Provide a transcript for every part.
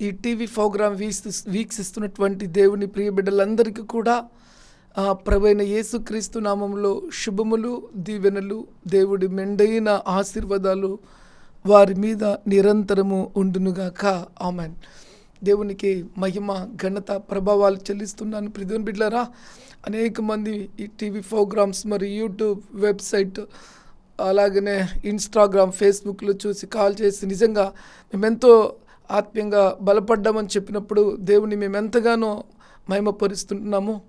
ఈ TV programme weeks వీక్షిస్తున్నటువంటి దేవుని ప్రియ బిడ్డలందరికీ కూడా ప్రవైన యేసుక్రీస్తు నామంలో శుభములు దీవెనలు దేవుడి మెండైన ఆశీర్వాదాలు వారి మీద నిరంతరము ఉండునుగాక. ఆమెన్. దేవునికి మహిమ ఘనత ప్రభావాలు చెల్లిస్తున్నాను. ప్రిధోన్ బిడ్డలారా అనేక మంది ఈ టీవీ ప్రోగ్రామ్స్ మరియు యూట్యూబ్ వెబ్సైట్ అలాగనే ఇన్స్టాగ్రామ్ ఫేస్బుక్లో చూసి కాల్ చేసి నిజంగా మేమెంతో ఆత్మీయంగా బలపడ్డామని చెప్పినప్పుడు దేవుని మేము ఎంతగానో మహిమపరుస్తుంటున్నాము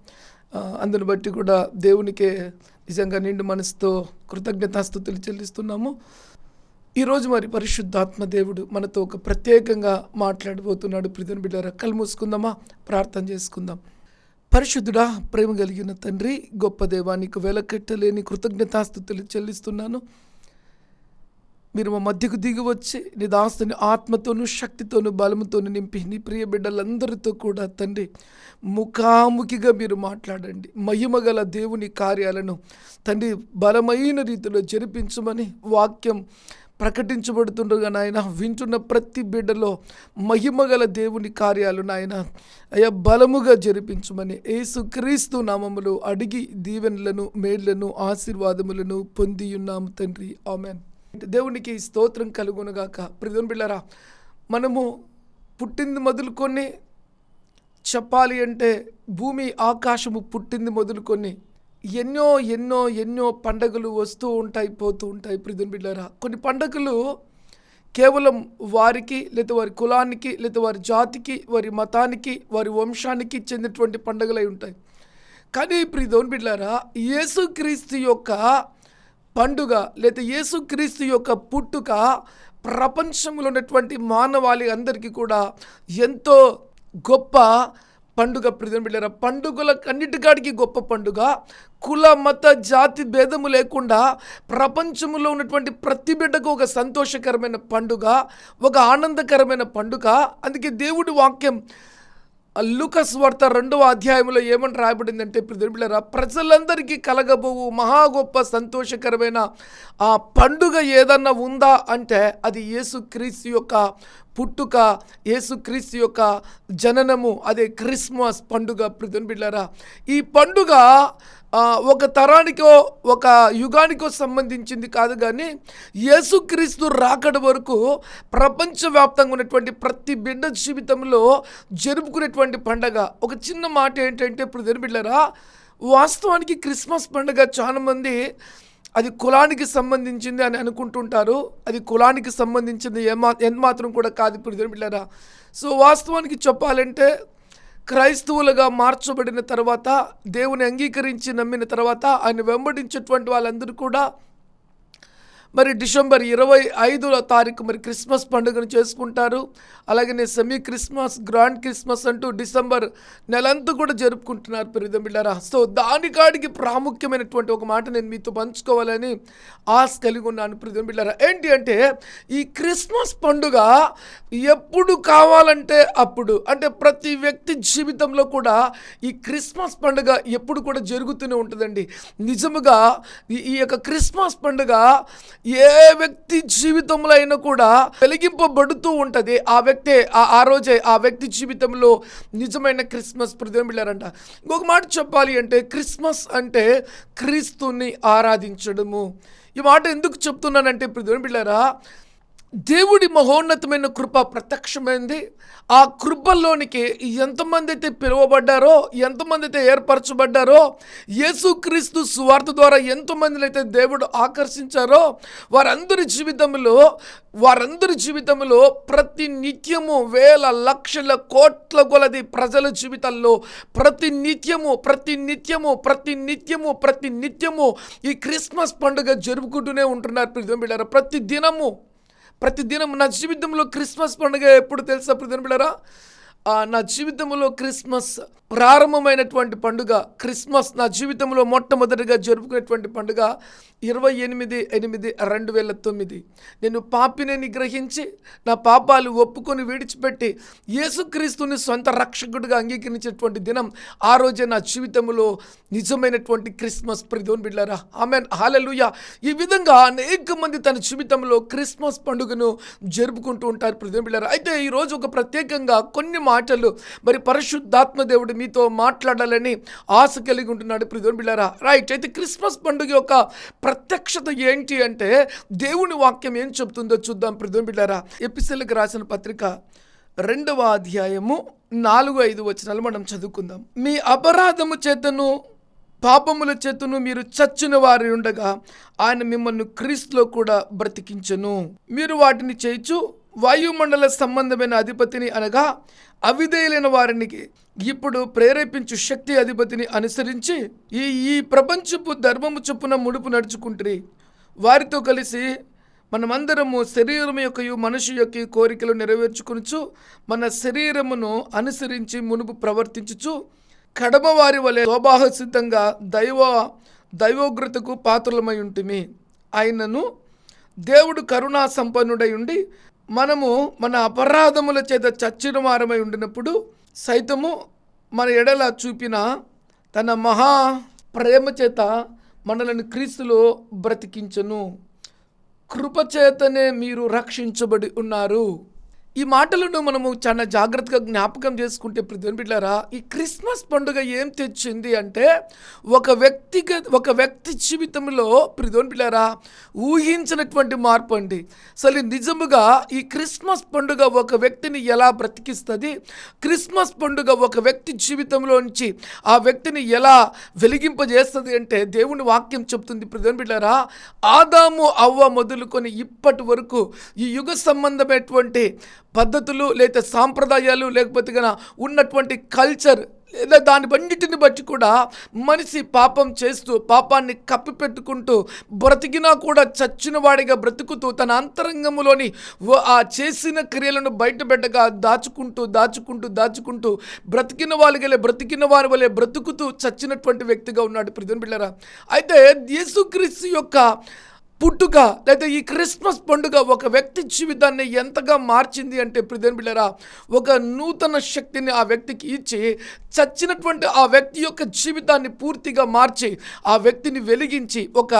అందుని బట్టి కూడా దేవునికే నిజంగా నిండు మనసుతో కృతజ్ఞతాస్థుతులు చెల్లిస్తున్నాము. ఈరోజు మరి పరిశుద్ధాత్మ దేవుడు మనతో ఒక ప్రత్యేకంగా మాట్లాడబోతున్నాడు. ప్రిధుని బిడ్డారా కళ్ళు మూసుకుందామా? ప్రార్థన చేసుకుందాం. పరిశుద్ధుడా ప్రేమ కలిగిన తండ్రి గొప్ప దేవానికి వెలకట్టలేని కృతజ్ఞతాస్థుతులు చెల్లిస్తున్నాను. మీరు మా మధ్యకు దిగి వచ్చి నీ దాస్తుని ఆత్మతోను శక్తితోను బలముతోను నింపి నీ ప్రియ బిడ్డలందరితో కూడా తండ్రి ముఖాముఖిగా మీరు మాట్లాడండి. మహిమగల దేవుని కార్యాలను తండ్రి బలమైన రీతిలో జరిపించమని వాక్యం ప్రకటించబడుతుండగా నాయన వింటున్న ప్రతి బిడ్డలో మహిమగల దేవుని కార్యాలు నాయన అయ్యా బలముగా జరిపించమని ఏసుక్రీస్తు నామములో అడిగి దీవెనలను మేళ్ళను ఆశీర్వాదములను పొందియున్నాము తండ్రి. ఆమెన్. దేవునికి స్తోత్రం కలుగునుగాక ప్రిధుని బిళ్ళరా మనము పుట్టింది మొదలుకొని చెప్పాలి అంటే భూమి ఆకాశము పుట్టింది మొదలుకొని ఎన్నో ఎన్నో ఎన్నో పండగలు వస్తూ ఉంటాయి పోతూ ఉంటాయి ప్రిధుని బిడ్డారా కొన్ని పండగలు కేవలం వారికి లేదా వారి కులానికి లేదా వారి జాతికి వారి మతానికి వారి వంశానికి చెందినటువంటి పండగలై ఉంటాయి. కానీ ప్రిధోన్ బిడ్డారా యేసుక్రీస్తు యొక్క పండుగ లేదా యేసుక్రీస్తు యొక్క పుట్టుక ప్రపంచంలో ఉన్నటువంటి మానవాళి అందరికీ కూడా ఎంతో గొప్ప పండుగ ప్రజలు బిడ్డారా. పండుగల అన్నిటికాడికి గొప్ప పండుగ. కుల మత జాతి భేదము లేకుండా ప్రపంచంలో ఉన్నటువంటి ప్రతి బిడ్డకు ఒక సంతోషకరమైన పండుగ ఒక ఆనందకరమైన పండుగ. అందుకే దేవుడి వాక్యం లూకస్ వార్త రెండవ అధ్యాయంలో ఏమని రాయబడిందంటే ప్రియులారా ప్రజలందరికీ కలగబోవు మహా గొప్ప సంతోషకరమైన ఆ పండుగ ఏదన్నా ఉందా అంటే అది యేసుక్రీస్తు యొక్క పుట్టుక యేసుక్రీస్తు యొక్క జననము అదే క్రిస్మస్ పండుగ ప్రజన్ బిడ్డారా. ఈ పండుగ ఒక తరానికో ఒక యుగానికో సంబంధించింది కాదు కానీ యేసుక్రీస్తు రాకడ వరకు ప్రపంచవ్యాప్తంగా ఉన్నటువంటి ప్రతి బిడ్డ జీవితంలో జరుపుకునేటువంటి పండగ. ఒక చిన్న మాట ఏంటంటే ఇప్పుడు బిడ్డరా వాస్తవానికి క్రిస్మస్ పండుగ చాలామంది అది కులానికి సంబంధించింది అని అనుకుంటుంటారు. అది కులానికి సంబంధించింది ఏమా ఎంతమాత్రం కూడా కాదు ఇప్పుడు బిడ్డరా సో వాస్తవానికి చెప్పాలంటే క్రైస్తవులుగా మార్చబడిన తర్వాత దేవుని అంగీకరించి నమ్మిన తర్వాత ఆయన వెంబడించేటువంటి వాళ్ళందరూ కూడా మరి డిసెంబర్ ఇరవై ఐదుల తారీఖు మరి క్రిస్మస్ పండుగను చేసుకుంటారు. అలాగనే సెమీ క్రిస్మస్ గ్రాండ్ క్రిస్మస్ అంటూ డిసెంబర్ నెలంతా కూడా జరుపుకుంటున్నారు పెరిదం బిళ్ళారా. సో దానికాడికి ప్రాముఖ్యమైనటువంటి ఒక మాట నేను మీతో పంచుకోవాలని ఆశ కలిగి ఉన్నాను పెరిదం బిళ్ళారా. ఏంటి అంటే ఈ క్రిస్మస్ పండుగ ఎప్పుడు కావాలంటే అప్పుడు అంటే ప్రతి వ్యక్తి జీవితంలో కూడా ఈ క్రిస్మస్ పండుగ ఎప్పుడు కూడా జరుగుతూనే ఉంటుందండి. నిజముగా ఈ యొక్క క్రిస్మస్ పండుగ ఏ వ్యక్తి జీవితంలో అయినా కూడా వెలిగింపబడుతూ ఉంటుంది. ఆ వ్యక్తే ఆ ఆ రోజే ఆ వ్యక్తి జీవితంలో నిజమైన క్రిస్మస్ ప్రతిబిళ్ళారంట ఇంకొక మాట చెప్పాలి అంటే క్రిస్మస్ అంటే క్రీస్తుని ఆరాధించడము. ఈ మాట ఎందుకు చెప్తున్నానంటే ప్రతిబిళ్ళారా దేవుడి మహోన్నతమైన కృప ప్రత్యక్షమైంది. ఆ కృపల్లోనికి ఎంతమంది అయితే పిలువబడ్డారో ఎంతమంది అయితే ఏర్పరచబడ్డారో యేసుక్రీస్తు సువార్త ద్వారా ఎంతమందిని అయితే దేవుడు ఆకర్షించారో వారందరి జీవితంలో వారందరి జీవితంలో ప్రతి నిత్యము వేల లక్షల కోట్ల కొలది ప్రజల జీవితాల్లో ప్రతి నిత్యము ప్రతి నిత్యము ప్రతి నిత్యము ప్రతి నిత్యము ఈ క్రిస్మస్ పండుగ జరుపుకుంటూనే ఉంటున్నారు ప్రతి దినము ప్రతి దినం నా జీవితంలో క్రిస్మస్ పండుగ ఎప్పుడు తెలుసా ప్రతిదిన బిడ్డారా నా జీవితంలో క్రిస్మస్ ప్రారంభమైనటువంటి పండుగ క్రిస్మస్ నా జీవితంలో మొట్టమొదటిగా జరుపుకునేటువంటి పండుగ ఇరవై ఎనిమిది ఎనిమిది రెండు వేల తొమ్మిది. నేను పాపిని నిగ్రహించి నా పాపాలు ఒప్పుకొని విడిచిపెట్టి యేసుక్రీస్తుని సొంత రక్షకుడిగా అంగీకరించేటువంటి దినం ఆ రోజే నా జీవితంలో నిజమైనటువంటి క్రిస్మస్. ప్రిదోన్ బిడ్డారా ఆమె హాలలుయ ఈ విధంగా అనేక మంది తన జీవితంలో క్రిస్మస్ పండుగను జరుపుకుంటూ ఉంటారు ప్రిదోన్ బిడ్డారా అయితే ఈరోజు ఒక ప్రత్యేకంగా కొన్ని మాటలు. మరి పరిశుద్ధాత్మ దేవుడు మీతో మాట్లాడాలని ఆశ కలిగి ఉంటున్నాడు ప్రిదోన్ బిళ్ళారా. రైట్. అయితే క్రిస్మస్ పండుగ యొక్క ప్రత్యక్షత ఏంటి అంటే దేవుని వాక్యం ఏం చెప్తుందో చూద్దాం ప్రిదోన్ బిళ్ళారా. ఎపిసెల్కి రాసిన పత్రిక రెండవ అధ్యాయము నాలుగు ఐదు వచనాలు మనం చదువుకుందాం. మీ అపరాధము చేతను పాపముల చేతను మీరు చచ్చిన వారి ఉండగా ఆయన మిమ్మల్ని క్రీస్తులో కూడా బ్రతికించను. మీరు వాటిని చేయించు వాయుమండల సంబంధమైన అధిపతిని అనగా అవిధేయులైన వారిని ఇప్పుడు ప్రేరేపించు శక్తి అధిపతిని అనుసరించి ఈ ఈ ప్రపంచపు ధర్మము చొప్పున ముడుపు నడుచుకుంటుంది వారితో కలిసి మనమందరము శరీరం యొక్క మనిషి యొక్క కోరికలు నెరవేర్చుకొనుచు మన శరీరమును అనుసరించి మునుపు ప్రవర్తించుచు కడమ వారి వలె స్వభావసిద్ధంగా దైవ దైవోగ్రతకు పాత్రలమై ఉంటిమి. ఆయనను దేవుడు కరుణా సంపన్నుడై ఉండి మనము మన అపరాధముల చేత చచ్చిన వారమై ఉండినప్పుడు సైతము మన ఎడల చూపిన తన మహా ప్రేమ చేత మనలను క్రీస్తులో బ్రతికించను. కృపచేతనే మీరు రక్షించబడి ఉన్నారు. ఈ మాటలను మనము చాలా జాగ్రత్తగా జ్ఞాపకం చేసుకుంటే ప్రతిని బిడ్డారా ఈ క్రిస్మస్ పండుగ ఏం తెచ్చింది అంటే ఒక వ్యక్తిగత ఒక వ్యక్తి జీవితంలో ప్రతిని బిడ్డారా ఊహించినటువంటి మార్పు అండి. అసలు నిజముగా ఈ క్రిస్మస్ పండుగ ఒక వ్యక్తిని ఎలా బ్రతికిస్తుంది? క్రిస్మస్ పండుగ ఒక వ్యక్తి జీవితంలోంచి ఆ వ్యక్తిని ఎలా వెలిగింపజేస్తుంది అంటే దేవుని వాక్యం చెప్తుంది ప్రధాన బిడ్డారా ఆదాము అవ్వ మొదలుకొని ఇప్పటి వరకు ఈ యుగ సంబంధమైనటువంటి పద్ధతులు లేదా సాంప్రదాయాలు లేకపోతే గన ఉన్నటువంటి కల్చర్ లేదా దానివన్నిటిని బట్టి కూడా మనిషి పాపం చేస్తూ పాపాన్ని కప్పిపెట్టుకుంటూ బ్రతికినా కూడా చచ్చిన వాడిగా బ్రతుకుతూ తన అంతరంగంలోని ఆ చేసిన క్రియలను బయటపెట్టగా దాచుకుంటూ దాచుకుంటూ దాచుకుంటూ బ్రతికిన వాళ్ళకి బ్రతికిన వారి వలె బ్రతుకుతూ చచ్చినటువంటి వ్యక్తిగా ఉన్నాడు. ప్రిధన్ బిళ్ళరా అయితే యేసుక్రీస్తు యొక్క పుట్టుక లేదా ఈ క్రిస్మస్ పండుగ ఒక వ్యక్తి జీవితాన్ని ఎంతగా మార్చింది అంటే ప్రిధన్ బిళ్ళరా ఒక నూతన శక్తిని ఆ వ్యక్తికి ఇచ్చి చచ్చినటువంటి ఆ వ్యక్తి యొక్క జీవితాన్ని పూర్తిగా మార్చి ఆ వ్యక్తిని వెలిగించి ఒక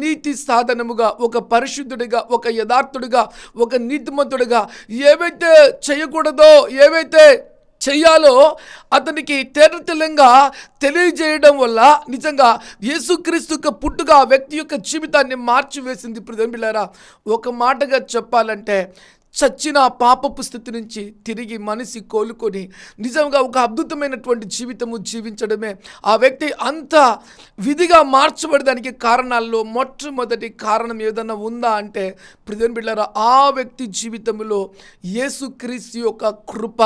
నీతి సాధనముగా ఒక పరిశుద్ధుడిగా ఒక యథార్థుడిగా ఒక నీతిమంతుడిగా ఏవైతే చేయకూడదో ఏవైతే చేయాలో అతనికి తేటతెల్లంగా తెలియజేయడం వల్ల నిజంగా యేసుక్రీస్తు యొక్క పుట్టుక ఆ వ్యక్తి యొక్క జీవితాన్ని మార్చివేసింది. ప్రజంబిళ్ళారా ఒక మాటగా చెప్పాలంటే చచ్చిన పాపపు స్థితి నుంచి తిరిగి మనిషి కోలుకొని నిజంగా ఒక అద్భుతమైనటువంటి జీవితము జీవించడమే. ఆ వ్యక్తి అంత విధిగా మార్చబడడానికి కారణాల్లో మొట్టమొదటి కారణం ఏదన్నా ఉందా అంటే ప్రజన్ బిళ్ళారా ఆ వ్యక్తి జీవితంలో యేసుక్రీస్తు యొక్క కృప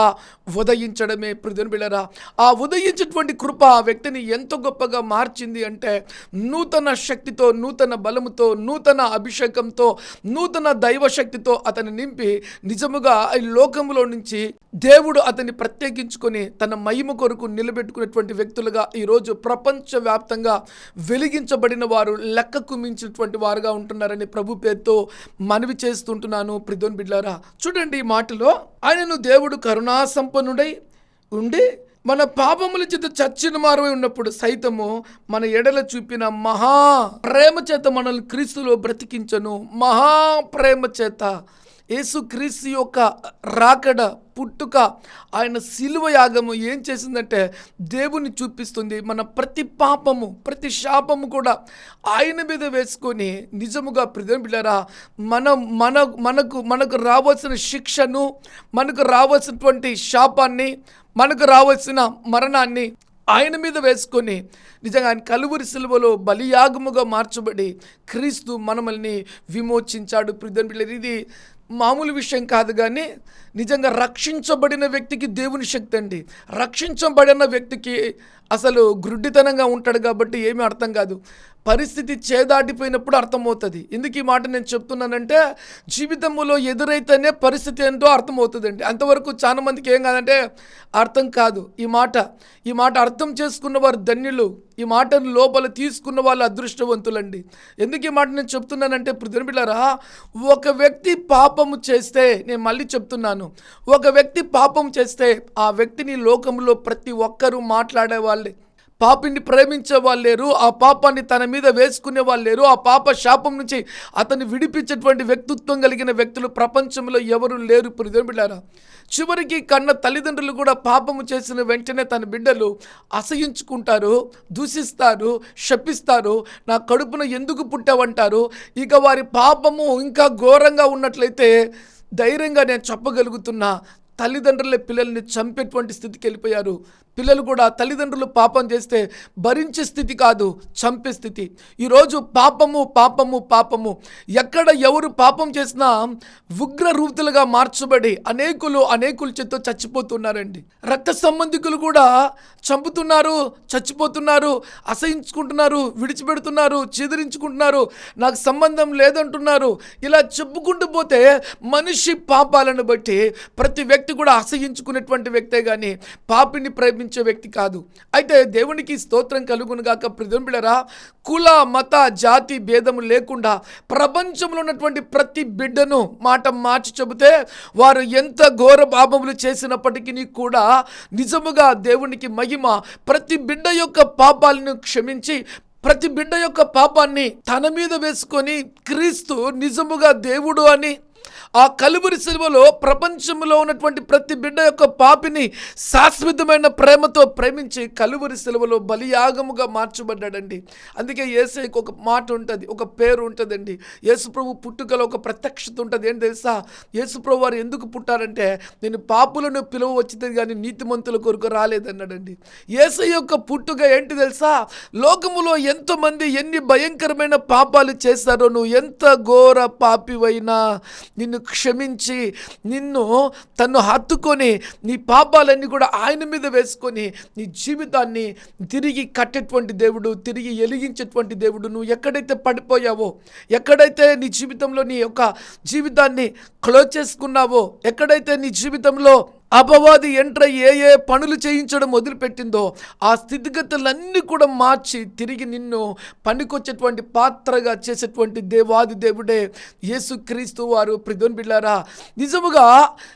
ఉదయించడమే. ప్రజన్ బిళ్ళారా ఆ ఉదయించేటువంటి కృప ఆ వ్యక్తిని ఎంత గొప్పగా మార్చింది అంటే నూతన శక్తితో నూతన బలముతో నూతన అభిషేకంతో నూతన దైవ శక్తితో అతన్ని నింపి నిజముగా ఈ లోకంలో నుంచి దేవుడు అతన్ని ప్రత్యేకించుకొని తన మహిమ కొరకు నిలబెట్టుకున్నటువంటి వ్యక్తులుగా ఈరోజు ప్రపంచవ్యాప్తంగా వెలిగించబడిన వారు లెక్కకు మించినటువంటి వారుగా ఉంటున్నారని ప్రభు పేరుతో మనవి చేస్తుంటున్నాను. ప్రిదోన్ బిడ్లారా చూడండి ఈ మాటలో ఆయనను దేవుడు కరుణా సంపన్నుడై ఉండి మన పాపముల చేత చచ్చిన మారమై ఉన్నప్పుడు సైతము మన ఎడల చూపిన మహా ప్రేమ చేత మనల్ని క్రీస్తులో బ్రతికించను. మహా ప్రేమ చేత యేసుక్రీస్తు యొక్క రాకడ పుట్టుక ఆయన శిలువ యాగము ఏం చేసిందంటే దేవుని చూపిస్తుంది. మన ప్రతి పాపము ప్రతి శాపము కూడా ఆయన మీద వేసుకొని నిజముగా బిళ్ళరా మన మన మనకు మనకు రావాల్సిన శిక్షను మనకు రావాల్సినటువంటి శాపాన్ని మనకు రావాల్సిన మరణాన్ని ఆయన మీద వేసుకొని నిజంగా ఆయన కలువురి సిలువలో బలియాగముగా మార్చబడి క్రీస్తు మనమల్ని విమోచించాడు. ప్రిధన్ ఇది మామూలు విషయం కాదు కానీ నిజంగా రక్షించబడిన వ్యక్తికి దేవుని శక్తి అండి. రక్షించబడిన వ్యక్తికి అసలు గ్రుడ్డితనంగా ఉంటాడు కాబట్టి ఏమీ అర్థం కాదు. పరిస్థితి చేదాటిపోయినప్పుడు అర్థమవుతుంది. ఎందుకు ఈ మాట నేను చెప్తున్నానంటే జీవితంలో ఎదురైతేనే పరిస్థితి ఏంటో అర్థమవుతుందండి. అంతవరకు చాలా మందికి ఏం కాదంటే అర్థం కాదు. ఈ మాట ఈ మాట అర్థం చేసుకున్న వారు ధన్యులు. ఈ మాటను లోపల తీసుకున్న వాళ్ళు అదృష్టవంతులండి. ఎందుకు ఈ మాట నేను చెప్తున్నానంటే పృథ్వీలరా ఒక వ్యక్తి పాపము చేస్తే నేను మళ్ళీ చెప్తున్నాను. ఒక వ్యక్తి పాపం చేస్తే ఆ వ్యక్తిని లోకంలో ప్రతి ఒక్కరూ మాట్లాడే వాళ్ళే పాపిని ప్రేమించే వాళ్ళు లేరు ఆ పాపాన్ని తన మీద వేసుకునే వాళ్ళు లేరు ఆ పాప శాపం నుంచి అతన్ని విడిపించేటువంటి వ్యక్తిత్వం కలిగిన వ్యక్తులు ప్రపంచంలో ఎవరు లేరు. బిడ్డారా చివరికి కన్న తల్లిదండ్రులు కూడా పాపము చేసిన వెంటనే తన బిడ్డలు అసహించుకుంటారు దూషిస్తారు శపిస్తారు నా కడుపున ఎందుకు పుట్టావంటారు ఇక వారి పాపము ఇంకా ఘోరంగా ఉన్నట్లయితే ధైర్యంగా నేను చెప్పగలుగుతున్నా తల్లిదండ్రులే పిల్లల్ని చంపేటువంటి స్థితికి వెళ్ళిపోయారు. పిల్లలు కూడా తల్లిదండ్రులు పాపం చేస్తే భరించే స్థితి కాదు చంపే స్థితి. ఈరోజు పాపము పాపము పాపము. ఎక్కడ ఎవరు పాపం చేసినా ఉగ్ర రూపులుగా మార్చబడి అనేకులు అనేకుల చేత చచ్చిపోతున్నారండి. రక్త సంబంధికులు కూడా చంపుతున్నారు చచ్చిపోతున్నారు అసహించుకుంటున్నారు విడిచిపెడుతున్నారు చెదిరించుకుంటున్నారు నాకు సంబంధం లేదంటున్నారు. ఇలా చెప్పుకుంటూ పోతే మనిషి పాపాలను బట్టి ప్రతి వ్యక్తి కూడా అసహించుకునేటువంటి వ్యక్తే కానీ పాపిని ప్రేమించే వ్యక్తి కాదు. అయితే దేవునికి స్తోత్రం కలుగును గాక కుల మత జాతి భేదము లేకుండా ప్రపంచంలో ఉన్నటువంటి ప్రతి బిడ్డను మాట మార్చి చెబితే వారు ఎంత ఘోర పాపములు చేసినప్పటికీ కూడా నిజముగా దేవునికి మహిమ ప్రతి బిడ్డ యొక్క పాపాలను క్షమించి ప్రతి బిడ్డ యొక్క పాపాన్ని తన మీద వేసుకొని క్రీస్తు నిజముగా దేవుడు అని ఆ కలువురి సిలువలో ప్రపంచంలో ఉన్నటువంటి ప్రతి బిడ్డ యొక్క పాపిని శాశ్వతమైన ప్రేమతో ప్రేమించి కలువురి సిలువలో బలియాగముగా మార్చబడ్డాడండి. అందుకే ఏసైకి ఒక మాట ఉంటుంది ఒక పేరు ఉంటుందండి. యేసుప్రభు పుట్టుకలో ఒక ప్రత్యక్షత ఉంటుంది. ఏంటి తెలుసా? యేసుప్రభు వారు ఎందుకు పుట్టారంటే నేను పాపులను పిలువ వచ్చింది కానీ నీతిమంతుల కొరకు రాలేదన్నాడండి. ఏసై యొక్క పుట్టుక ఏంటి తెలుసా? లోకములో ఎంతమంది ఎన్ని భయంకరమైన పాపాలు చేశారో నువ్వు ఎంత ఘోర పాపివైనా నిన్ను క్షమించి నిన్ను తను హత్తుకొని నీ పాపాలన్నీ కూడా ఆయన మీద వేసుకొని నీ జీవితాన్ని తిరిగి కట్టేటువంటి దేవుడు తిరిగి ఎలిగించేటువంటి దేవుడు నువ్వు ఎక్కడైతే పడిపోయావో ఎక్కడైతే నీ జీవితంలో నీ యొక్క జీవితాన్ని క్లోజ్ చేసుకున్నావో ఎక్కడైతే నీ జీవితంలో అపవాది ఎంటర్ ఏ ఏ పనులు చేయించడం మొదలుపెట్టిందో ఆ స్థితిగతులన్నీ కూడా మార్చి తిరిగి నిన్ను పనికొచ్చేటువంటి పాత్రగా చేసేటువంటి దేవాది దేవుడే యేసుక్రీస్తు వారు. ప్రిధోన్ బిళ్ళారా నిజముగా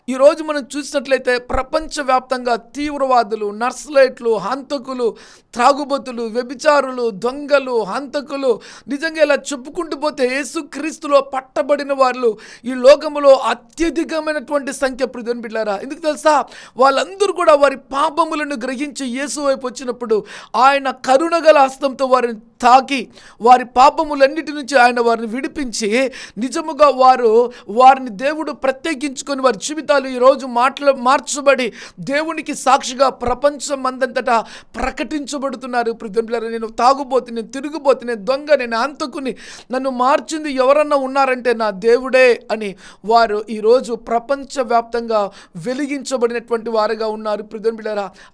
ఈరోజు మనం చూసినట్లయితే ప్రపంచవ్యాప్తంగా తీవ్రవాదులు నర్సలైట్లు హంతకులు త్రాగుబోతులు వ్యభిచారులు దొంగలు హంతకులు నిజంగా ఇలా చెప్పుకుంటూ పోతే యేసుక్రీస్తులో పట్టబడిన వాళ్ళు ఈ లోకములో అత్యధికమైనటువంటి సంఖ్య. ప్రజలు బిడ్డారా ఎందుకు తెలుసా? వాళ్ళందరూ కూడా వారి పాపములను గ్రహించి యేసు వైపు వచ్చినప్పుడు ఆయన కరుణగల హస్తంతో వారిని తాకి వారి పాపములన్నిటి నుంచి ఆయన వారిని విడిపించి నిజముగా వారు వారిని దేవుడు ప్రత్యేకించుకొని వారి జీవితాలు ఈరోజు మాటలు మార్చబడి దేవునికి సాక్షిగా ప్రపంచం అందంతటా ప్రకటించబడుతున్నారు ప్రజలు నేను తాగుబోతే నేను తిరుగుబోతు నేను దొంగ నేను అంతకుని నన్ను మార్చింది ఎవరన్నా ఉన్నారంటే నా దేవుడే అని వారు ఈరోజు ప్రపంచవ్యాప్తంగా వెలిగించబడినటువంటి వారుగా ఉన్నారు. ప్రిధన్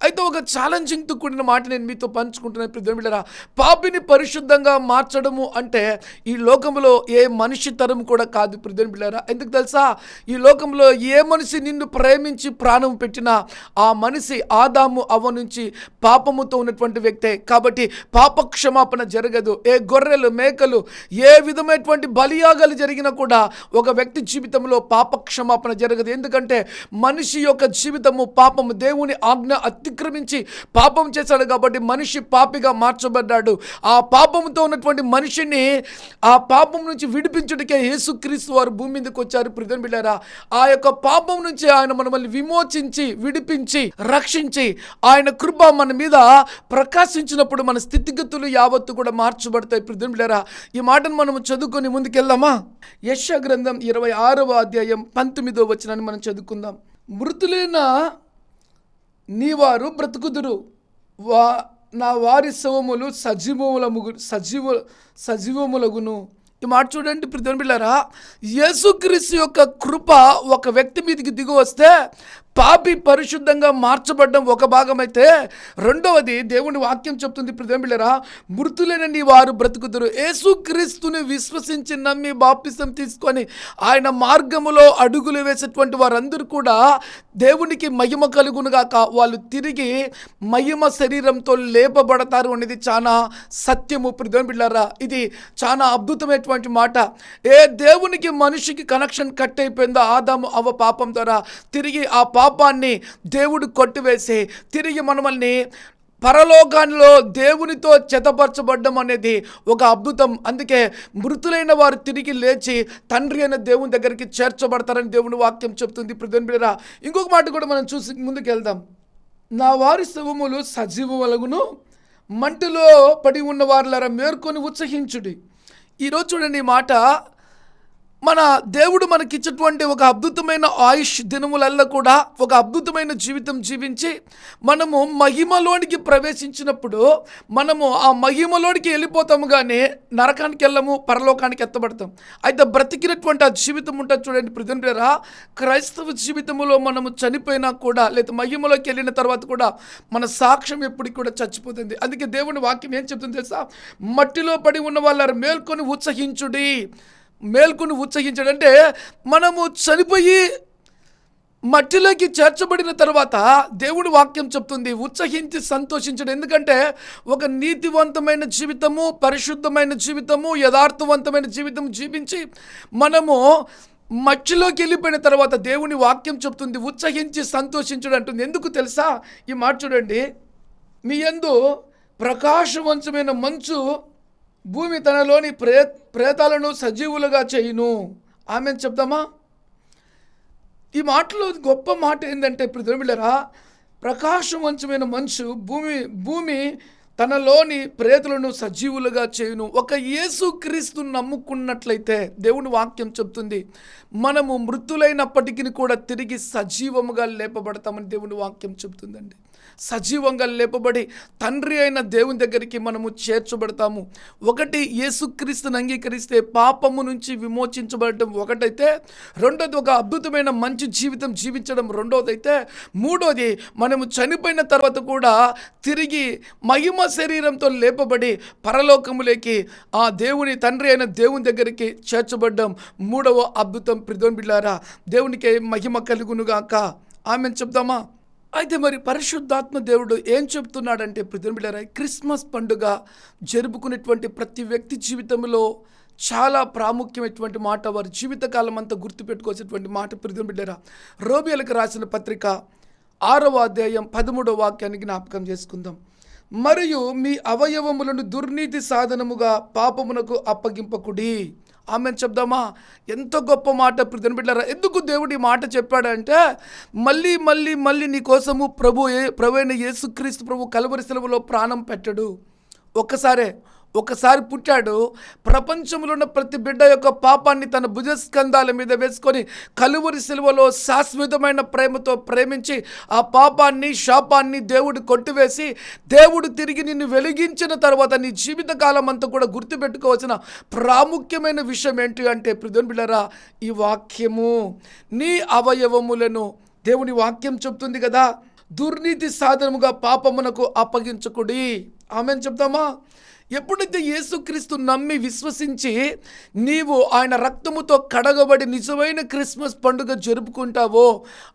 అయితే ఒక ఛాలెంజింగ్తో కూడిన మాట నేను మీతో పంచుకుంటున్నాను. ప్రిధన్ పాపిని పాపిని పరిశుద్ధంగా మార్చడము అంటే ఈ లోకంలో ఏ మనిషి తరం కూడా కాదు ప్రజలు బిళ్ళారా? ఎందుకు తెలుసా? ఈ లోకంలో ఏ మనిషి నిన్ను ప్రేమించి ప్రాణం పెట్టినా ఆ మనిషి ఆదాము అవ్వ నుంచి పాపముతో ఉన్నటువంటి వ్యక్తే. కాబట్టి పాప క్షమాపణ జరగదు. ఏ గొర్రెలు మేకలు ఏ విధమైనటువంటి బలియాగాలు జరిగినా కూడా ఒక వ్యక్తి జీవితంలో పాప క్షమాపణ జరగదు. ఎందుకంటే మనిషి యొక్క జీవితము పాపము. దేవుని ఆజ్ఞ అతిక్రమించి పాపం చేశాడు కాబట్టి మనిషి పాపిగా మార్చబడ్డాడు. ఆ పాపంతో ఉన్నటువంటి మనిషిని ఆ పాపం నుంచి విడిపించుటకే యేసుక్రీస్తు వారు భూమి మీదకి వచ్చారు. ప్రజలు బిడ్డారా ఆ యొక్క పాపం నుంచి ఆయన మనల్ని విమోచించి విడిపించి రక్షించి ఆయన కృప మన మీద ప్రకాశించినప్పుడు మన స్థితిగతులు యావత్తు కూడా మార్చబడతాయి. ప్రజలు బిడ్డారా ఈ మాటను మనం చదువుకొని ముందుకెళ్దామా? యశ గ్రంథం ఇరవై ఆరవ అధ్యాయం పంతొమ్మిదో వచ్చినాన్ని మనం చదువుకుందాం. మృతులైన నీవారు బ్రతుకుదురు. వా నా వారి శవములు సజీవములముగు సజీవ సజీవములగును. ఈ మాట చూడండి ప్రతిబిళ్ళారా యేసుక్రీస్తు యొక్క కృప ఒక వ్యక్తి మీదకి దిగి వస్తే పాపి పరిశుద్ధంగా మార్చబడడం ఒక భాగం అయితే రెండవది దేవుని వాక్యం చెప్తుంది. ప్రతిబిళ్ళరా మృతులైన వారు బ్రతుకుతురు యేసుక్రీస్తుని విశ్వసించి నమ్మి బాప్తిసం తీసుకొని ఆయన మార్గములో అడుగులు వేసేటువంటి వారందరూ కూడా దేవునికి మహిమ కలుగునుగాక వాళ్ళు తిరిగి మహిమ శరీరంతో లేపబడతారు అనేది చాలా సత్యము. ప్రతిబిళ్ళరా ఇది చాలా అద్భుతమైనటువంటి మాట. ఏ దేవునికి మనిషికి కనెక్షన్ కట్ అయిపోయిందో ఆదాము అవ పాపం ద్వారా తిరిగి ఆ పాప పాపాన్ని దేవుడు కొట్టివేసి తిరిగి మనమల్ని పరలోకాల్లో దేవునితో చెతపరచబడ్డం అనేది ఒక అద్భుతం. అందుకే మృతులైన వారు తిరిగి లేచి తండ్రి అయిన దేవుని దగ్గరికి చేర్చబడతారని దేవుని వాక్యం చెప్తుంది. ప్రతినిధిరా ఇంకొక మాట కూడా మనం చూసి ముందుకు వెళ్దాం నా వారి శవములు సజీవములగును మంటిలో పడి ఉన్న వారిలారా మేర్కొని ఉత్సహించుడి. ఈరోజు చూడండి మాట మన దేవుడు మనకిచ్చినటువంటి ఒక అద్భుతమైన ఆయుష్ దినములల్లో కూడా ఒక అద్భుతమైన జీవితం జీవించి మనము మహిమలోనికి ప్రవేశించినప్పుడు మనము ఆ మహిమలోనికి వెళ్ళిపోతాము కానీ నరకానికి వెళ్ళము పరలోకానికి ఎత్తబడతాం. అయితే బ్రతికినటువంటి ఆ జీవితం ఉంటుంది చూడండి ప్రజెంటరా క్రైస్తవ జీవితంలో మనము చనిపోయినా కూడా లేదా మహిమలోకి వెళ్ళిన తర్వాత కూడా మన సాక్ష్యం ఎప్పటికి కూడా చచ్చిపోతుంది. అందుకే దేవుని వాక్యం ఏం చెప్తుంది తెలుసా? మట్టిలో పడి ఉన్న వాళ్ళ మేల్కొని ఉత్సహించుడి. మేల్కొని ఉత్సహించడంటే మనము చనిపోయి మట్టిలోకి చేర్చబడిన తర్వాత దేవుడి వాక్యం చెప్తుంది ఉత్సహించి సంతోషించడం. ఎందుకంటే ఒక నీతివంతమైన జీవితము పరిశుద్ధమైన జీవితము యథార్థవంతమైన జీవితం జీవించి మనము మట్టిలోకి వెళ్ళిపోయిన తర్వాత దేవుని వాక్యం చెప్తుంది ఉత్సహించి సంతోషించడం అంటుంది. ఎందుకు తెలుసా? ఈ మాట చూడండి. మీ యందు ప్రకాశవంతమైన మంచు భూమి తనలోని ప్రే ప్రేతాలను సజీవులుగా చేయును. ఆమె చెప్దామా? ఈ మాటలో గొప్ప మాట ఏంటంటే ప్రతిమిళ్ళరా ప్రకాశవంతమైన మంచు భూమి భూమి తనలోని ప్రేతులను సజీవులుగా చేయును. ఒక యేసుక్రీస్తు నమ్ముకున్నట్లయితే దేవుని వాక్యం చెప్తుంది మనము మృతులైనప్పటికీ కూడా తిరిగి సజీవముగా లేపబడతామని దేవుని వాక్యం చెప్తుందండి. సజీవంగా లేపబడి తండ్రి అయిన దేవుని దగ్గరికి మనము చేర్చబడతాము. ఒకటి యేసుక్రీస్తుని అంగీకరిస్తే పాపము నుంచి విమోచించబడటం ఒకటైతే రెండోది ఒక అద్భుతమైన మంచి జీవితం జీవించడం రెండోది అయితే మూడోది మనము చనిపోయిన తర్వాత కూడా తిరిగి మహిమ శరీరంతో లేపబడి పరలోకములోకి ఆ దేవుని తండ్రి అయిన దేవుని దగ్గరికి చేర్చబడ్డం మూడవ అద్భుతం. ప్రిదోన్ బిళ్ళారా దేవునికి మహిమ కలుగునుగాక. ఆమె చెప్దామా? అయితే మరి పరిశుద్ధాత్మ దేవుడు ఏం చెప్తున్నాడంటే ప్రతినిధులరా క్రిస్మస్ పండుగ జరుపుకునేటువంటి ప్రతి వ్యక్తి జీవితంలో చాలా ప్రాముఖ్యమైనటువంటి మాట వారి జీవితకాలం అంతా గుర్తుపెట్టుకోవాల్సినటువంటి మాట ప్రతినిధులరా రోబియలకు రాసిన పత్రిక ఆరవ అధ్యాయం పదమూడవ వాక్యాన్ని జ్ఞాపకం చేసుకుందాం. మరియు మీ అవయవములను దుర్నీతి సాధనముగా పాపమునకు అప్పగింపకుడి. ఆమె చెప్దామా? ఎంత గొప్ప మాట ప్రతిని బిడ్డారా ఎందుకు దేవుడు ఈ మాట చెప్పాడంటే మళ్ళీ మళ్ళీ మళ్ళీ నీ కోసము ప్రభు ఏ ప్రభు అయిన యేసుక్రీస్తు ప్రభు కలవరి సెలవులో ప్రాణం పెట్టడు. ఒక్కసారే ఒకసారి పుట్టాడు. ప్రపంచంలో ఉన్న ప్రతి బిడ్డ యొక్క పాపాన్ని తన భుజస్కంధాల మీద వేసుకొని కలువరి సిలువలో శాశ్వతమైన ప్రేమతో ప్రేమించి ఆ పాపాన్ని శాపాన్ని దేవుడు కొట్టివేసి దేవుడు తిరిగి నిన్ను వెలిగించిన తర్వాత నీ జీవితకాలం అంతా కూడా గుర్తుపెట్టుకోవాల్సిన ప్రాముఖ్యమైన విషయం ఏంటి అంటే ప్రజన్ బిళ్ళరా ఈ వాక్యము. నీ అవయవములను దేవుని వాక్యం చెప్తుంది కదా. దుర్నీతి సాధనముగా పాపమునకు అప్పగించకుడి. ఆమెను చెప్దామా ఎప్పుడైతే యేసుక్రీస్తు నమ్మి విశ్వసించి నీవు ఆయన రక్తముతో కడగబడి నిజమైన క్రిస్మస్ పండుగ జరుపుకుంటావో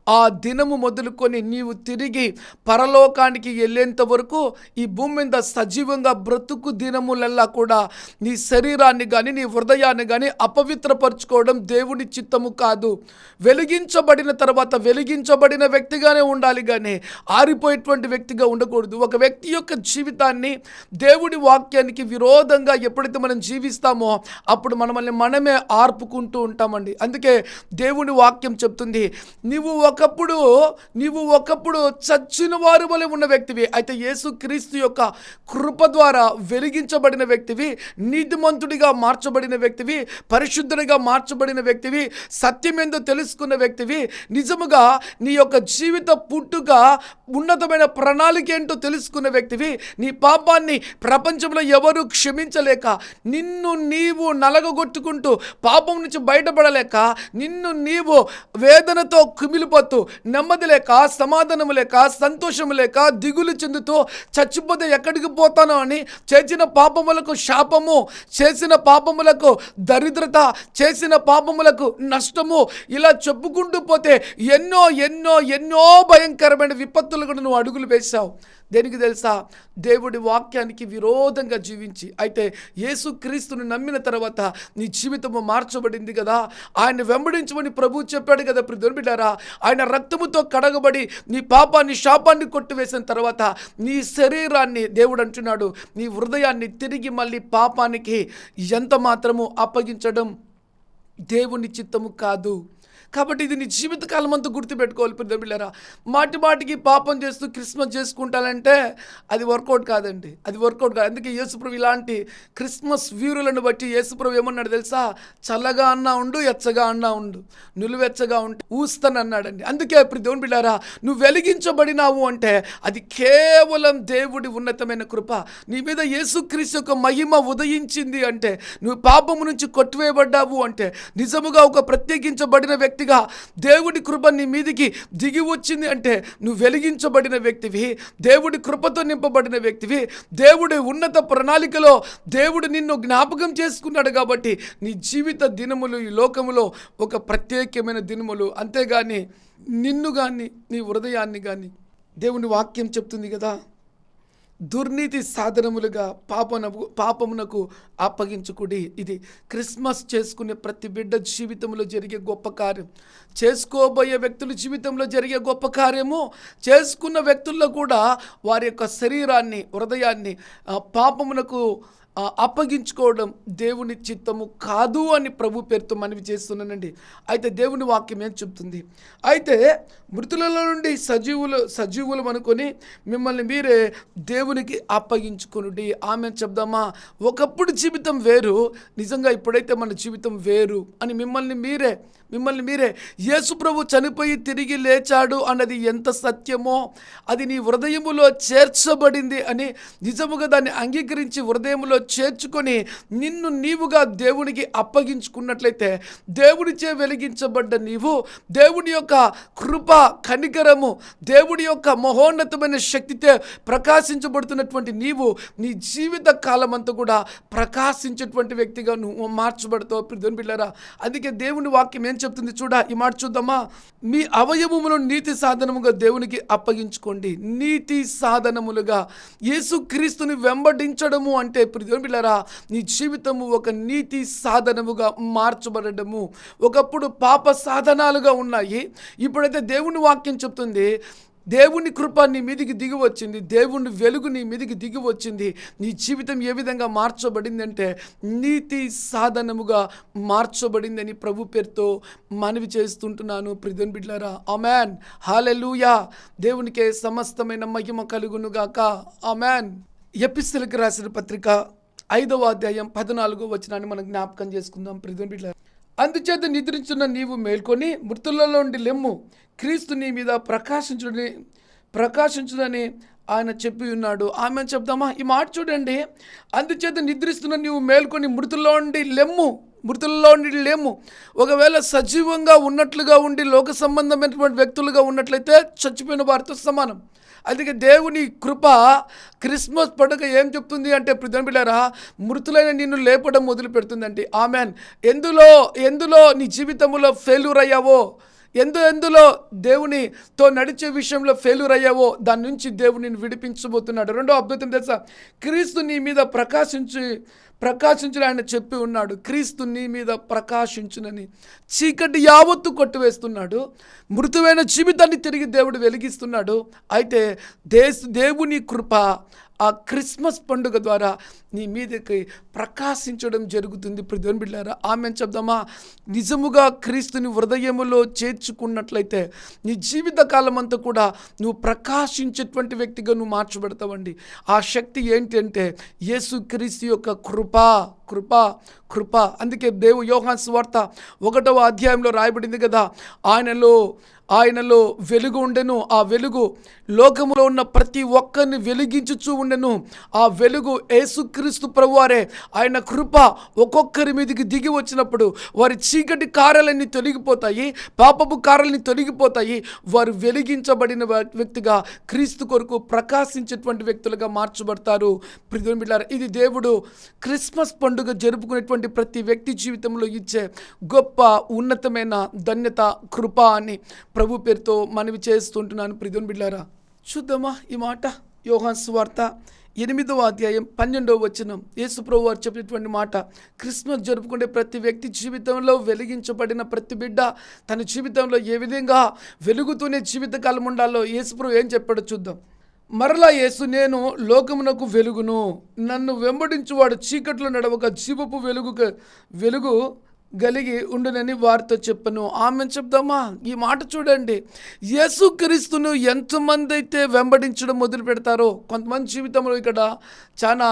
ఆ దినము మొదలుకొని నీవు తిరిగి పరలోకానికి వెళ్ళేంత వరకు ఈ భూమి మీద సజీవంగా బ్రతుకు దినములల్లా కూడా నీ శరీరాన్ని కానీ నీ హృదయాన్ని కానీ అపవిత్రపరచుకోవడం దేవుని చిత్తము కాదు. వెలిగించబడిన తర్వాత వెలిగించబడిన వ్యక్తిగానే ఉండాలి కానీ ఆరిపోయేటువంటి వ్యక్తిగా ఉండకూడదు. ఒక వ్యక్తి యొక్క జీవితాన్ని దేవుడి వాక్యానికి విరోధంగా ఎప్పుడైతే మనం జీవిస్తామో అప్పుడు మనల్ని మనమే ఆర్పుకుంటూ ఉంటామండి. అందుకే దేవుని వాక్యం చెప్తుంది నీవు ఒకప్పుడు నీవు ఒకప్పుడు చచ్చిన వారి వలె ఉన్న వ్యక్తివి అయితే యేసు క్రీస్తు యొక్క కృప ద్వారా వెలిగించబడిన వ్యక్తివి నీతిమంతుడిగా మార్చబడిన వ్యక్తివి పరిశుద్ధుడిగా మార్చబడిన వ్యక్తివి సత్యమేందో తెలుసుకున్న వ్యక్తివి నిజముగా నీ యొక్క జీవిత పుట్టుక ఉన్నతమైన ప్రణాళిక ఏంటో తెలుసుకున్న వ్యక్తివి నీ పాపాన్ని ప్రపంచంలో ఎవరు క్షమించలేక నిన్ను నీవు నలగగొట్టుకుంటూ పాపం నుంచి బయటపడలేక నిన్ను నీవు వేదనతో కుమిలిపోతూ నెమ్మది లేక సమాధానం లేక సంతోషం లేక దిగులు చెందుతూ చచ్చిపోతే ఎక్కడికి పోతానో అని చేసిన పాపములకు శాపము చేసిన పాపములకు దరిద్రత చేసిన పాపములకు నష్టము ఇలా చెప్పుకుంటూ పోతే ఎన్నో ఎన్నో ఎన్నో భయంకరమైన విపత్తులు కూడా నువ్వు అడుగులు వేశావు. దేనికి తెలుసా? దేవుడి వాక్యానికి విరోధంగా జీవించి. అయితే యేసుక్రీస్తుని నమ్మిన తర్వాత నీ జీవితము మార్చబడింది కదా? ఆయన వెంబడించమని ప్రభు చెప్పాడు కదా ఇప్పుడు బిడ్డారా ఆయన రక్తముతో కడగబడి నీ పాపాన్ని శాపాన్ని కొట్టివేసిన తర్వాత నీ శరీరాన్ని దేవుడు అంటున్నాడు నీ హృదయాన్ని తిరిగి మళ్ళీ పాపానికి ఎంత మాత్రము అప్పగించడం దేవుని చిత్తము కాదు. కాబట్టి ఇది నీ జీవితకాలం అంతా గుర్తుపెట్టుకోవాలి పెద్ద బిళ్ళరా. మాటి మాటికి పాపం చేస్తూ క్రిస్మస్ చేసుకుంటానంటే అది వర్కౌట్ కాదండి. అది వర్కౌట్ కాదు. అందుకే యేసుప్రభు ఇలాంటి క్రిస్మస్ వీరులను బట్టి యేసుప్రభు ఏమన్నాడు తెలుసా? చల్లగా అన్నా ఉండు ఎచ్చగా అన్నా ఉండు. నిలువెచ్చగా ఉంటే ఊస్తానన్నాడండి. అందుకే ఇప్పుడు దేవుని బిళ్ళారా నువ్వు వెలిగించబడినావు అంటే అది కేవలం దేవుడి ఉన్నతమైన కృప. నీ మీద యేసుక్రీస్తు యొక్క మహిమ ఉదయించింది అంటే నువ్వు పాపము నుంచి కొట్టివేయబడ్డావు అంటే నిజముగా ఒక ప్రత్యేకించబడిన వ్యక్తి వ్యక్తిగా దేవుడి కృప నీ మీదికి దిగి వచ్చింది అంటే నువ్వు వెలిగించబడిన వ్యక్తివి దేవుడి కృపతో నింపబడిన వ్యక్తివి. దేవుడి ఉన్నత ప్రణాళికలో దేవుడు నిన్ను జ్ఞాపకం చేసుకున్నాడు కాబట్టి నీ జీవిత దినములు ఈ లోకములో ఒక ప్రత్యేకమైన దినములు. అంతేగాని నిన్ను కానీ నీ హృదయాన్ని కానీ దేవుని వాక్యం చెప్తుంది కదా? దుర్నీతి సాధనములుగా పాపనకు పాపమునకు అప్పగించుకుడి. ఇది క్రిస్మస్ చేసుకునే ప్రతి బిడ్డ జీవితంలో జరిగే గొప్ప కార్యం. చేసుకోబోయే వ్యక్తుల జీవితంలో జరిగే గొప్ప కార్యము. చేసుకున్న వ్యక్తుల్లో కూడా వారి యొక్క శరీరాన్ని హృదయాన్ని పాపమునకు అప్పగించుకోవడం దేవుని చిత్తము కాదు అని ప్రభు పేరుతో మనవి చేస్తున్నానండి. అయితే దేవుని వాక్యం ఏం చెప్తుంది? అయితే మృతులలో నుండి సజీవులు సజీవులు అనుకొని మిమ్మల్ని మీరే దేవునికి అప్పగించుకునుడి. ఆమె చెప్దామా? ఒకప్పుడు జీవితం వేరు నిజంగా ఇప్పుడైతే మన జీవితం వేరు అని మిమ్మల్ని మీరే మిమ్మల్ని మీరే యేసు ప్రభు చనిపోయి తిరిగి లేచాడు అన్నది ఎంత సత్యమో అది నీ హృదయములో చేర్చబడింది అని నిజముగా దాన్ని అంగీకరించి హృదయములో చేర్చుకొని నిన్ను నీవుగా దేవునికి అప్పగించుకున్నట్లయితే దేవునిచే వెలిగించబడ్డ నీవు దేవుని యొక్క కృప కనికరము దేవుడి యొక్క మహోన్నతమైన శక్తితో ప్రకాశించబడుతున్నటువంటి నీవు నీ జీవిత కాలం అంతా కూడా ప్రకాశించేటువంటి వ్యక్తిగా నువ్వు మార్చబడతావు. ప్రిధుని బిళ్ళరా అందుకే దేవుని వాక్యం ఏం చెప్తుంది చూడ? ఈ మాట చూద్దామా? మీ అవయవములను నీతి సాధనముగా దేవునికి అప్పగించుకోండి. నీతి సాధనములుగా యేసుక్రీస్తుని వెంబడించడము అంటే ప్రతి బిళ్ళరా నీ జీవితము ఒక నీతి సాధనముగా మార్చబడము ఒకప్పుడు పాప సాధనాలుగా ఉన్నాయి. ఇప్పుడైతే దేవుని వాక్యం చెప్తుంది దేవుని కృప నీ మీదికి దిగి వచ్చింది దేవుని వెలుగు నీ మీదికి దిగి వచ్చింది. నీ జీవితం ఏ విధంగా మార్చబడిందంటే నీతి సాధనముగా మార్చబడిందని ప్రభు పేరుతో మనవి చేస్తుంటున్నాను ప్రిధన్ బిడ్లారా. అమెన్ హాలెలూయా దేవునికే సమస్తమైన మహిమ కలుగునుగాక. అమెన్ ఎపిస్తులకు రాసిన పత్రిక ఐదవ అధ్యాయం పద్నాలుగో వచనాన్ని మనం జ్ఞాపకం చేసుకుందాం ప్రిధన్ బిడ్లారా అందుచేత నిద్రించున్న నీవు మేల్కొని మృతులలో నుండి లెమ్ము. క్రీస్తు నీ మీద ప్రకాశించుడని ప్రకాశించుడని ఆయన చెప్పి ఉన్నాడు. ఆమె చెప్దామా? ఈ మాట చూడండి. అందుచేత నిద్రిస్తున్న నీవు మేల్కొని మృతుల్లో నుండి లెమ్ము. మృతుల్లో ఉండి లేము. ఒకవేళ సజీవంగా ఉన్నట్లుగా ఉండి లోక సంబంధమైనటువంటి వ్యక్తులుగా ఉన్నట్లయితే చచ్చిపోయిన వారితో సమానం. అందుకే దేవుని కృప క్రిస్మస్ పండుగ ఏం చెప్తుంది అంటే ప్రధాన మృతులైన నిన్ను లేపడం మొదలు పెడుతుందండి ఆమెన్. ఎందులో ఎందులో నీ జీవితంలో ఫెయిల్యూర్ అయ్యావో ఎందు ఎందులో దేవునితో నడిచే విషయంలో ఫెయిల్యూర్ అయ్యావో దాని నుంచి దేవుని విడిపించబోతున్నాడు. రెండో అద్భుతం తెలుసా? క్రీస్తు నీ మీద ప్రకాశించి ప్రకాశించిన ఆయన చెప్పి ఉన్నాడు. క్రీస్తు నీ మీద ప్రకాశించునని. చీకటి యావత్తు కొట్టివేస్తున్నాడు. మృతువైన జీవితాన్ని తిరిగి దేవుడు వెలిగిస్తున్నాడు. అయితే దేశ దేవుని కృప ఆ క్రిస్మస్ పండుగ ద్వారా నీ మీదకి ప్రకాశించడం జరుగుతుంది. ప్రతిని బిడ్డారా ఆమె చెప్దామా? నిజముగా క్రీస్తుని హృదయములో చేర్చుకున్నట్లయితే నీ జీవిత కాలం అంతా కూడా నువ్వు ప్రకాశించేటువంటి వ్యక్తిగా నువ్వు మార్చబడతావండి. ఆ శక్తి ఏంటంటే యేసు క్రీస్తు యొక్క కృప కృప కృప. అందుకే దేవు యోహాన్ స్వార్త ఒకటవ అధ్యాయంలో రాయబడింది కదా ఆయనలో ఆయనలో వెలుగు ఉండెను ఆ వెలుగు లోకములో ఉన్న ప్రతి ఒక్కరిని వెలిగించుచూ ఉండెను. ఆ వెలుగు యేసుక్రీస్తు ప్రభువారే ఆయన కృప ఒక్కొక్కరి మీదకి దిగి వచ్చినప్పుడు వారి చీకటి కార్యాలన్నీ తొలగిపోతాయి పాపపు కార్యాలన్నీ తొలగిపోతాయి. వారు వెలిగించబడిన వ్యక్తిగా క్రీస్తు కొరకు ప్రకాశించేటువంటి వ్యక్తులుగా మార్చబడతారు. ప్రియమైన ఇది దేవుడు క్రిస్మస్ పండుగ జరుపుకునేటువంటి ప్రతి వ్యక్తి జీవితంలో ఇచ్చే గొప్ప ఉన్నతమైన ధన్యత కృప అని ప్రభు పేరుతో మనవి చేస్తుంటున్నాను ప్రిధున్ బిడ్డారా చూద్దామా ఈ మాట? యోహాన్ వార్త ఎనిమిదవ అధ్యాయం పన్నెండవ వచనం. యేసు ప్రభు వారు చెప్పినటువంటి మాట క్రిస్మస్ జరుపుకునే ప్రతి వ్యక్తి జీవితంలో వెలిగించబడిన ప్రతి బిడ్డ తన జీవితంలో ఏ విధంగా వెలుగుతూనే జీవితకాలం ఉండాలో యేసు ప్రభు ఏం చెప్పాడో చూద్దాం. మరలా యేసు నేను లోకమునకు వెలుగును. నన్ను వెంబడించువాడు చీకట్లో నడవక జీవపు వెలుగు వెలుగు గలిగి ఉండునని వారితో చెప్పను. ఆమె చెప్దామా? ఈ మాట చూడండి. యేసుక్రీస్తును ఎంతమంది అయితే వెంబడించడం మొదలు పెడతారో కొంతమంది జీవితంలో ఇక్కడ చాలా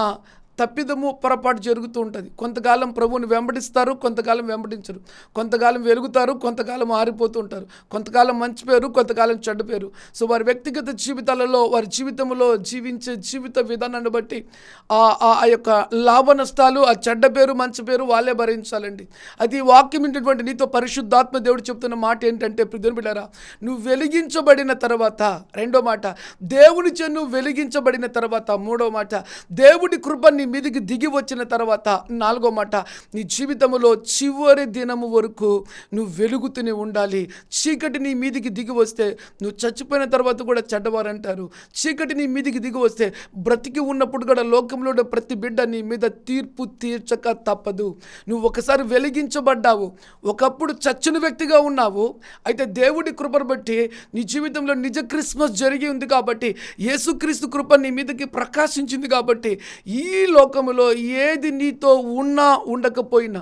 తప్పిదము పొరపాటు జరుగుతూ ఉంటుంది. కొంతకాలం ప్రభువుని వెంబడిస్తారు కొంతకాలం వెంబడించరు. కొంతకాలం వెలుగుతారు కొంతకాలం ఆరిపోతూ ఉంటారు. కొంతకాలం మంచి పేరు కొంతకాలం చెడ్డ పేరు. సో వారి వ్యక్తిగత జీవితాలలో వారి జీవితంలో జీవించే జీవిత విధానాన్ని బట్టి ఆ ఆ- ఆ యొక్క లాభ నష్టాలు ఆ చెడ్డ పేరు మంచి పేరు వాళ్ళే భరించాలండి. అది వాక్యం ఏంటటువంటి నీతో పరిశుద్ధాత్మ దేవుడు చెప్తున్న మాట ఏంటంటే ప్రిధుని బిడ్డారా నువ్వు వెలిగించబడిన తర్వాత రెండో మాట దేవుని చే నువ్వు వెలిగించబడిన తర్వాత మూడో మాట దేవుడి కృప నీ మీదకి దిగి వచ్చిన తర్వాత నాలుగో మాట నీ జీవితంలో చివరి దినము వరకు నువ్వు వెలుగుతూనే ఉండాలి. చీకటి నీ మీదికి దిగి వస్తే నువ్వు చచ్చిపోయిన తర్వాత కూడా చెడ్డవారంటారు. చీకటి నీ మీదికి దిగి వస్తే బ్రతికి ఉన్నప్పుడు కూడా లోకంలో ప్రతి బిడ్డ నీ మీద తీర్పు తీర్చక తప్పదు. నువ్వు ఒకసారి వెలిగించబడ్డావు. ఒకప్పుడు చచ్చిన వ్యక్తిగా ఉన్నావు. అయితే దేవుడి కృపను బట్టి నీ జీవితంలో నిజ క్రిస్మస్ జరిగి ఉంది కాబట్టి యేసుక్రీస్తు కృప నీ మీదకి ప్రకాశించింది కాబట్టి ఈ లోకములో ఏది నీతో ఉన్నా ఉండకపోయినా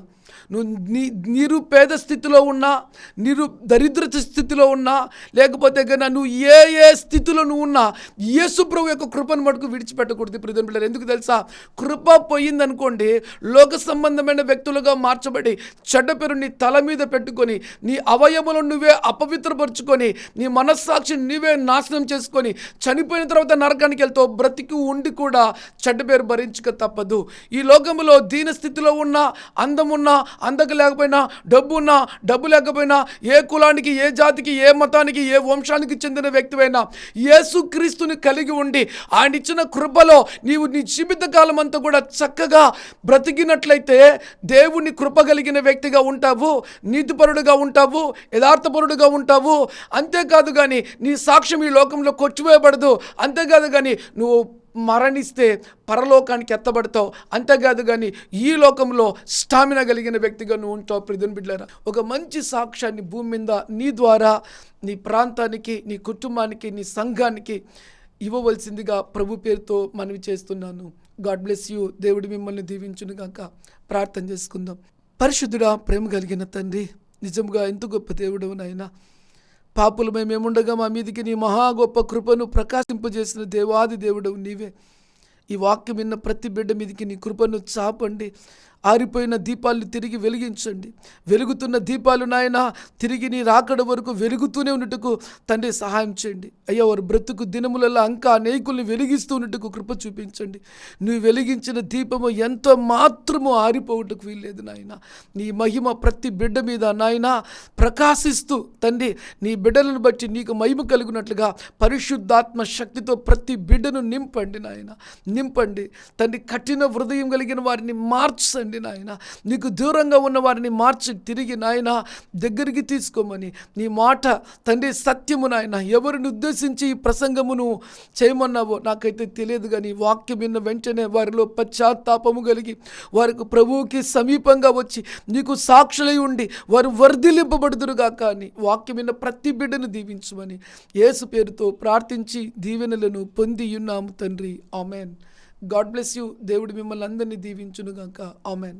నువ్వు నీ నిరుపేద స్థితిలో ఉన్నా నిరు దరిద్రత స్థితిలో ఉన్నా లేకపోతే కన్నా నువ్వు ఏ ఏ స్థితిలో నువ్వు ఉన్నా యేసు ప్రభు యొక్క కృపను మటుకు విడిచిపెట్టకూడదు ప్రిధన్ పిల్లలు ఎందుకు తెలుసా? కృప పోయిందనుకోండి లోక సంబంధమైన వ్యక్తులుగా మార్చబడి చెడ్డ పేరు నీ తల మీద పెట్టుకొని నీ అవయములను నువ్వే అపవిత్రపరుచుకొని నీ మనస్సాక్షిని నువ్వే నాశనం చేసుకొని చనిపోయిన తర్వాత నరకానికి వెళ్తావు బ్రతికి ఉండి కూడా చెడ్డ పేరు భరించక తప్పదు. ఈ లోకములో దీన స్థితిలో ఉన్న అందమున్నా అందక లేకపోయినా డబ్బు ఉన్నా డబ్బు లేకపోయినా ఏ కులానికి ఏ జాతికి ఏ మతానికి ఏ వంశానికి చెందిన వ్యక్తివైనా యేసుక్రీస్తుని కలిగి ఉండి ఆయన ఇచ్చిన కృపలో నీవు నీ జీవితకాలం అంతా కూడా చక్కగా బ్రతికినట్లయితే దేవుని కృప కలిగిన వ్యక్తిగా ఉంటావు నీతిపరుడుగా ఉంటావు యథార్థపరుడుగా ఉంటావు. అంతేకాదు కానీ నీ సాక్ష్యం ఈ లోకంలో కొచ్చివేయబడదు అంతేకాదు కానీ నువ్వు మరణిస్తే పరలోకానికి ఎత్తబడతావు. అంతేకాదు కానీ ఈ లోకంలో స్టామినా కలిగిన వ్యక్తిగా నువ్వు ఉంటావు ప్రిధుని బిడ్డలరా. ఒక మంచి సాక్ష్యాన్ని భూమి మీద నీ ద్వారా నీ ప్రాంతానికి నీ కుటుంబానికి నీ సంఘానికి ఇవ్వవలసిందిగా ప్రభు పేరుతో మనవి చేస్తున్నాను. God bless you. దేవుడు మిమ్మల్ని దీవించును గాక. ప్రార్థన చేసుకుందాం. పరిశుద్ధుడా ప్రేమ కలిగిన తండ్రి నిజంగా ఎంత గొప్ప దేవుడు నాయనా. పాపులు మేముండగా మా మీదికి నీ మహా గొప్ప కృపను ప్రకాశింపజేసిన దేవాది దేవుడు నీవే. ఈ వాక్యం విన్న ప్రతి బిడ్డ మీదికి నీ కృపను చాపండి. ఆరిపోయిన దీపాలను తిరిగి వెలిగించండి. వెలుగుతున్న దీపాలు నాయన తిరిగి నీ రాకడ వరకు వెలుగుతూనే ఉన్నట్టుకు తండ్రి సహాయం చేయండి. అయ్యా వారు బ్రతుకు దినములలో అంకా అనేకుల్ని వెలిగిస్తూ ఉన్నట్టుకు కృప చూపించండి. నువ్వు వెలిగించిన దీపము ఎంతో మాత్రము ఆరిపోవుటకు వీల్లేదు నాయన. నీ మహిమ ప్రతి బిడ్డ మీద నాయన ప్రకాశిస్తూ తండ్రి నీ బిడ్డలను బట్టి నీకు మహిమ కలుగునట్లుగా పరిశుద్ధాత్మ శక్తితో ప్రతి బిడ్డను నింపండి నాయన. నింపండి. తండ్రి కఠిన హృదయం కలిగిన వారిని మార్చండి. నాయన. నీకు దూరంగా ఉన్న వారిని మార్చి తిరిగి నాయన దగ్గరికి తీసుకోమని నీ మాట తండ్రి సత్యము నాయన. ఎవరిని ఉద్దేశించి ఈ ప్రసంగమును చేయమన్నావో నాకైతే తెలియదు కానీ వాక్యం విన్న వెంటనే వారిలో పశ్చాత్తాపము కలిగి వారికి ప్రభువుకి సమీపంగా వచ్చి నీకు సాక్షులై ఉండి వారు వర్ధిలింపబడుదురుగా కానీ వాక్యం విన్న ప్రతి బిడ్డను దీవించమని యేసు పేరుతో ప్రార్థించి దీవెనలను పొంది ఉన్నాము తండ్రి. ఆమెన్. గాడ్ బ్లెస్ యూ దేవుడు మిమ్మల్ని అందరినీ దీవించునుగాక. ఆమెన్